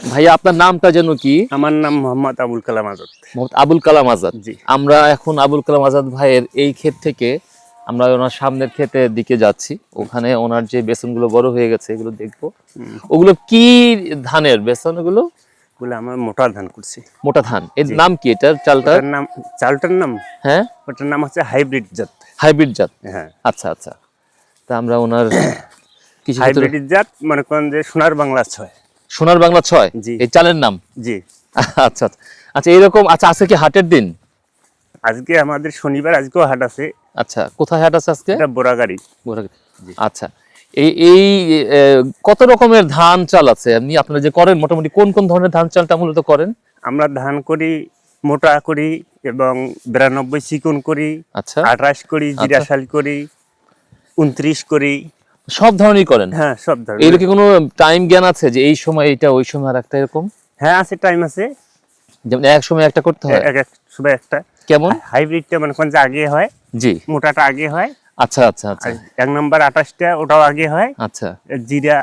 ভাইয়া আপনার নামটা যেন কি? আমার নাম মোহাম্মদ আবুল কালাম আজাদ। মোহাম্মদ আবুল কালাম আজাদ। জি। আমরা এখন আবুল কালাম আজাদ ভাইয়ের এই ক্ষেত থেকে আমরা ওনার সামনের ক্ষেতের দিকে যাচ্ছি। ওখানে ওনার যে বেসনগুলো বড় হয়ে গেছে এগুলো দেখব। ওগুলো কি ধানের বেসন ওগুলো? বলে আমার মোটা ধান করছি। মোটা ধান। এর নাম কি এটার? চালটার? নাম চালটার নাম? হ্যাঁ? ওটার নাম হচ্ছে হাইব্রিড জাত। হাইব্রিড জাত? হ্যাঁ। আচ্ছা আচ্ছা। তা আমরা ওনার কিছু হাইব্রিড জাত মনে করেন যে সোনার বাংলা ছয়। সোনার বাংলা ছয়। এই চালের নাম? জি। আচ্ছা আচ্ছা। আচ্ছা এরকম আচ্ছা আজকে কি হাটের দিন? আজকে আমাদের শনিবার আজকেও হাট আছে। আচ্ছা কোথায় হাট আছে আজকে? এটা বোরাগাড়ি। গোড়াঘাট। আচ্ছা এই এই কত রকমের ধান চাল আছে? আপনি আপনারা যে করেন মোটামুটি কোন কোন ধরনের ধান চালটা মূলত করেন? আমরা ধান করি মোটা করি এবং বিরানব্বই চিকন করি আচ্ছা। আঠাশ করি জিরাশাল করি উনত্রিশ করি সব ধরনেরই করেন? হ্যাঁ সব এর ধরনের কি কোনো টাইম জ্ঞান আছে যে এই সময় এটা ওই সময় একটা এরকম? হ্যাঁ আছে টাইম আছে। যেমন এক সময় একটা করতে হয়? এক এক সময় একটা। কেমন? হাইব্রিডটা মনে করেন যে আগে হয় জি। মোটাটা আগে হয়। আচ্ছা আচ্ছা আচ্ছা। এক নম্বর আঠাশটা ওটাও আগে হয়। আচ্ছা। জিরা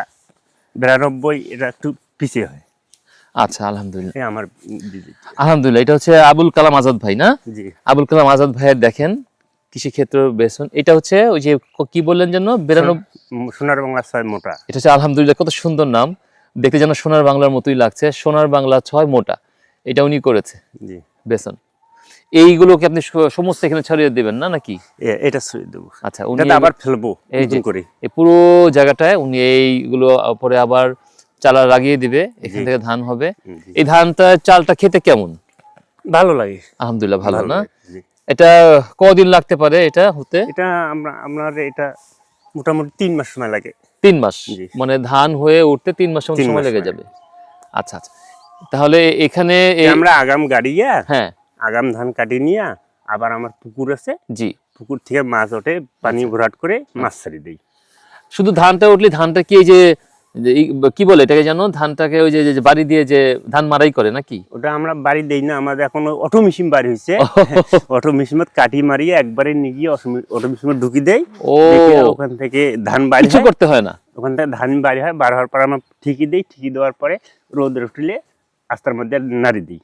বিরানব্বই এটা একটু পিছিয়ে হয়। আচ্ছা আলহামদুলিল্লাহ। আমার আলহামদুলিল্লাহ এটা হচ্ছে আবুল কালাম আজাদ ভাই না? জি। আবুল কালাম আজাদ ভাইয়ের দেখেন কৃষিক্ষেত্র বেসন এটা হচ্ছে ওই যে কি বললেন যেন? বিরানব্বই সোনার বাংলা ছয় মোটা। এটা হচ্ছে আলহামদুলিল্লাহ কত সুন্দর নাম। দেখতে যেন সোনার বাংলার মতোই লাগছে। সোনার বাংলা ছয় মোটা। এটা উনি করেছে জি। বেসন। এইগুলোকে আপনি সমস্ত এখানে ছড়িয়ে দেবেন না নাকি? এটা ছুঁয়ে দেবো। আচ্ছা উনি আবার ফেলব এই যে করে। এই পুরো জায়গাটায় উনি এইগুলো পরে আবার চালা লাগিয়ে দিবে এখান থেকে ধান হবে। এই ধানটা চালটা খেতে কেমন? ভালো লাগে। আলহামদুলিল্লাহ ভালো না। এটা কদিন লাগতে পারে এটা হতে? এটা আমরা আপনার এটা মোটামুটি তিন মাস সময় লাগে। তিন মাস? মানে ধান হয়ে উঠতে তিন তিন সময় লেগে যাবে। আচ্ছা আচ্ছা। তাহলে এখানে আমরা আগাম গাড়িয়া হ্যাঁ। আগাম ধান কাটি নিয়ে আবার আমার পুকুর আছে। জি। পুকুর থেকে মাছ ওঠে পানি আচ্ছা। ভরাট করে মাছ ছাড়ি দেই। শুধু ধানটা উঠলে ধানটা কি এই যে যে কি বলে এটাকে জানো ধানটাকে ওই যে বাড়ি দিয়ে যে ধান মারাই করে নাকি? ওটা আমরা বাড়ি দেই না আমাদের এখন অটো মেশিন বাড়ি হয়েছে। অটো মেশিনত কাটি মারিয়ে একবারে নিয়ে গিয়ে অটো মেশিনে ঢুকি দেই। ও। ওখান থেকে ধান বাড়ি কিছু করতে হয় না? ওখান থেকে ধান বাড়ি হয় বার হওয়ার পর আমরা ঠিকই দিই ঠিকই দেওয়ার পরে রোদের উঠলে আস্তার মধ্যে নাড়ি দিই।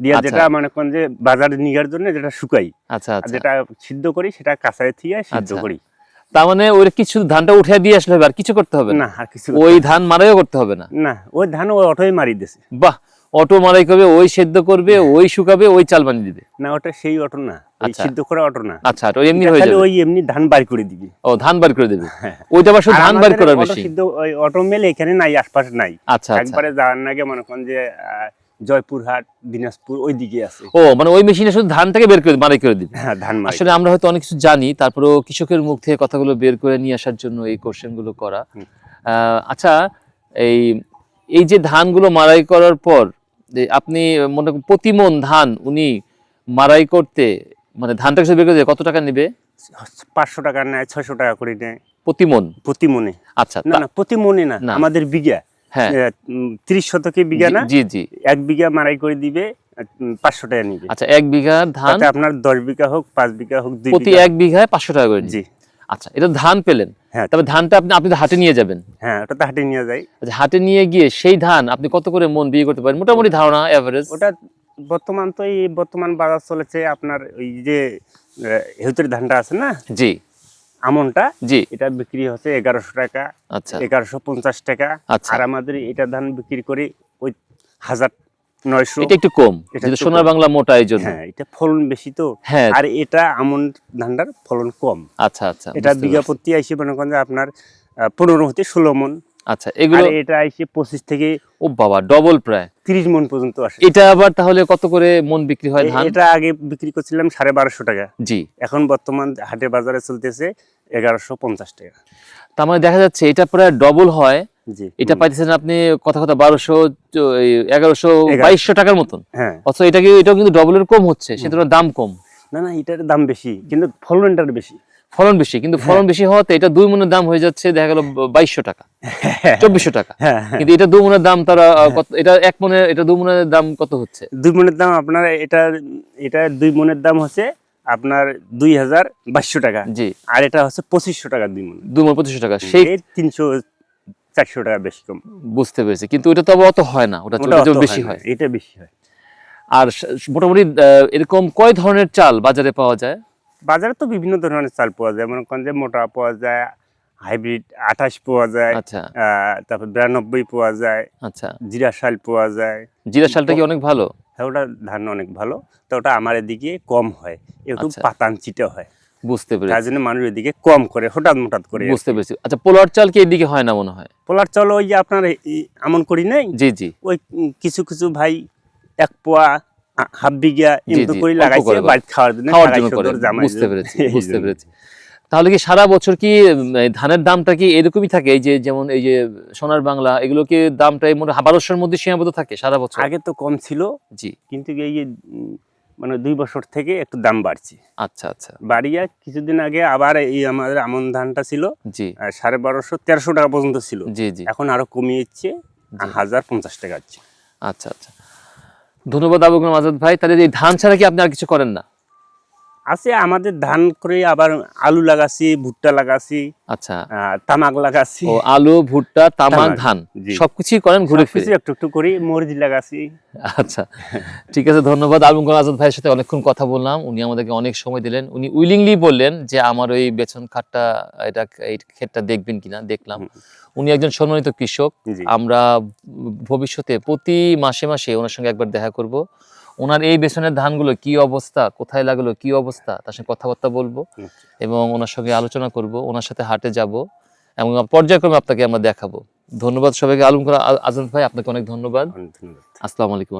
দিয়ে আচ্ছা। যেটা মনে করেন যে বাজারে নিগার জন্য যেটা শুকাই আচ্ছা আচ্ছা। যেটা সিদ্ধ করি সেটা কাঁচায় থিয়ে সিদ্ধ আচ্ছা। করি। তার মানে ওই কিছু ধানটা উঠে দিয়ে আসলে হবে আর কিছু করতে হবে না। আর কিছু ওই ধান মারাইও করতে হবে না। না ওই ধান ওই অটোই মারি দিছে বাহ অটো মারাই করবে ওই সেদ্ধ করবে ওই শুকাবে ওই চাল বানিয়ে দিবে। না ওটা সেই অটো না আচ্ছা। সিদ্ধ করা অটো না। আচ্ছা ওই এমনি হয়ে যাবে। ওই এমনি ধান বাড়ি করে দিবি। ও ধান বার করে দেবে। হ্যাঁ। ওইটা আবার ধান বার করার মেশিন সিদ্ধ ওই অটো মেল এখানে নাই আশপাশে নাই। আচ্ছা আচ্ছা। একবারে যাওয়ার নাগে মনে করেন যে জয়পুরহাট দিনাজপুর ওই দিকে আছে। ও মানে ওই মেশিনে শুধু ধানটাকে বের করে মারাই করে দিবে? হ্যাঁ ধান আসলে আমরা হয়তো অনেক কিছু জানি তারপরেও কৃষকের মুখ থেকে কথাগুলো বের করে নিয়ে আসার জন্য এই কোশ্চেনগুলো করা আচ্ছা এই এই যে ধানগুলো মারাই করার পর আপনি মনে করেন প্রতি মন ধান উনি মারাই করতে মানে ধানটা বের করে কত টাকা নেবে? পাঁচশো টাকা নেয় ছয়শো টাকা করে নেয়। প্রতি মন প্রতি মনে আচ্ছা না না প্রতি মনে না না। আমাদের বিঘা। হ্যাঁ। ত্রিশ শতকে বিঘা না? জি জি। এক বিঘা মারাই করে দিবে পাঁচশো টাকা নিবে। আচ্ছা এক বিঘা ধান আপনার দশ বিঘা হোক পাঁচ বিঘা হোক প্রতি এক বিঘায় পাঁচশো টাকা করে জি। আচ্ছা এটা ধান পেলেন। হ্যাঁ। তবে ধানটা আপনি আপনি হাটে নিয়ে যাবেন। হ্যাঁ ওটা তো হাটে নিয়ে যায় আচ্ছা হাটে নিয়ে গিয়ে সেই ধান আপনি কত করে মন বিয়ে করতে পারেন? মোটামুটি ধারণা এভারেজ ওটা বর্তমান তো এই বর্তমান বাজার চলেছে আপনার ওই যে হেউতের ধানটা আছে না? জি। আমনটা জি। এটা বিক্রি হচ্ছে এগারোশো টাকা আচ্ছা। এগারোশো পঞ্চাশ টাকা। আচ্ছা। আর আমাদের এটা ধান বিক্রি করি ওই হাজার নয়শো। এটা একটু কম এটা যেটা সোনার বাংলা মোটা এই জন্য। হ্যাঁ এটা ফলন বেশি তো। হ্যাঁ। আর এটা আমন ধানটার ফলন কম। আচ্ছা আচ্ছা এটা বিঘা প্রতি আইসে মনে করেন আপনার পনেরো হতে ষোলো মন। আচ্ছা এগুলো এটা আইসে পঁচিশ থেকে ও বাবা ডবল প্রায়। তিরিশ মন পর্যন্ত আসে। এটা আবার তাহলে কত করে মন বিক্রি হয় ধান? এটা আগে বিক্রি করছিলাম সাড়ে বারোশো টাকা। জি। এখন বর্তমান হাটে বাজারে চলতেছে এগারোশো পঞ্চাশ টাকা। তার মানে দেখা যাচ্ছে এটা প্রায় ডবল হয়। এটা পাইতেছেন আপনি কথা কথা বারোশো এগারোশো বাইশশো টাকার মতন। হ্যাঁ। অথচ এটাকে এটাও কিন্তু ডবলের কম হচ্ছে সেটার দাম কম। না না এটার দাম বেশি কিন্তু ফলনটার বেশি। ফলন বেশি কিন্তু ফলন বেশি হওয়াতে এটা দুই মনের দাম হয়ে যাচ্ছে দেখা গেল বাইশশো টাকা। চব্বিশশো টাকা। হ্যাঁ। হ্যাঁ। কিন্তু এটা দাম তারা এটা এক মনের এটা দাম কত হচ্ছে? দুই মনের দাম আপনার এটা এটা দুই মনের দাম হচ্ছে আপনার দুই হাজার বাইশশো টাকা। জি। আর এটা হচ্ছে পঁচিশশো টাকা দুই মন মন পঁচিশশো টাকা। সেই তিনশো চারশো টাকা বেশি কম। বুঝতে পেরেছি। কিন্তু ওটা তো অত হয় না ওটা বেশি হয় এটা বেশি হয়। আর মোটামুটি এরকম কয় ধরনের চাল বাজারে পাওয়া যায়? বাজারে তো বিভিন্ন ধরনের চাল পাওয়া যায়। মনে করেন যে মোটা পাওয়া যায় হাইব্রিড আঠাশ পাওয়া যায় আচ্ছা। তারপর বিরানব্বই পাওয়া যায় আচ্ছা। জিরা শাল পাওয়া যায়। জিরা শালটা কি অনেক ভালো? হ্যাঁ ওটা ধান অনেক ভালো তো ওটা আমার এদিকে কম হয় একটু আচ্ছা। পাতাঞ্চিতে হয়। বুঝতে তার পেরেছি জন্য মানুষ এদিকে কম করে হঠাৎ হঠাৎ করে বুঝতে পেরেছি। আচ্ছা পোলার চাল কি এদিকে হয় না মনে হয়? পোলার চলো ওই যে আপনার এমন করি নাই? জি জি। ওই কিছু কিছু ভাই এক পোয়া হাফ বিঘা এমনি করে লাগাইছে। বাড়িতে খাওয়ার জন্য খাওয়ার জন্য করে। বুঝতে পেরেছি বুঝতে পেরেছি। তাহলে কি সারা বছর কি ধানের দামটা কি এরকমই থাকে? এই যে যেমন এই যে সোনার বাংলা এগুলো কি দামটা মোটামুটি বারোশোর মধ্যে সীমাবদ্ধ থাকে সারা বছর? আগে তো কম ছিল জি। কিন্তু এই যে মানে দুই বছর থেকে একটু দাম বাড়ছে। আচ্ছা আচ্ছা। বাড়িয়া কিছুদিন আগে আবার এই আমাদের আমন ধানটা ছিল জি। সাড়ে বারোশো তেরোশো টাকা পর্যন্ত ছিল। জি জি। এখন আরও কমিয়েছে। হাজার পঞ্চাশ টাকা হচ্ছে। আচ্ছা আচ্ছা। ধন্যবাদ আবু গোলাম আজাদ ভাই। তাহলে এই ধান ছাড়া কি আপনি আর কিছু করেন না? আছে আমাদের ধান করে আবার আলু লাগাছি ভুট্টা লাগাছি আচ্ছা। তামাক লাগাছি। ও আলু ভুট্টা তামাক ধান সবকিছুই করেন ঘুরে ফিরে? একটু একটু করি মরিচ লাগাছি। আচ্ছা ঠিক আছে ধন্যবাদ। আলম গোলাম আজাদ ভাইয়ের সাথে অনেকক্ষণ কথা বললাম উনি আমাদেরকে অনেক সময় দিলেন। উনি উইলিংলি বললেন যে আমার ওই বেতন খাটটা এটা এই ক্ষেতটা দেখবেন কিনা? দেখলাম। উনি একজন সম্মানিত কৃষক। আমরা ভবিষ্যতে প্রতি মাসে মাসে ওনার সঙ্গে একবার দেখা করব। ওনার এই বেসনের ধানগুলো কি অবস্থা কোথায় লাগল কি অবস্থা তার সঙ্গে কথাবার্তা বলব আচ্ছা। এবং ওনার সঙ্গে আলোচনা করব ওনার সাথে হাটে যাব এবং পর্যায়ক্রমে আপনাকে আমরা দেখাবো। ধন্যবাদ সবাইকে আলম করা আজম ভাই আপনাকে অনেক ধন্যবাদ। আসসালাম আলাইকুম।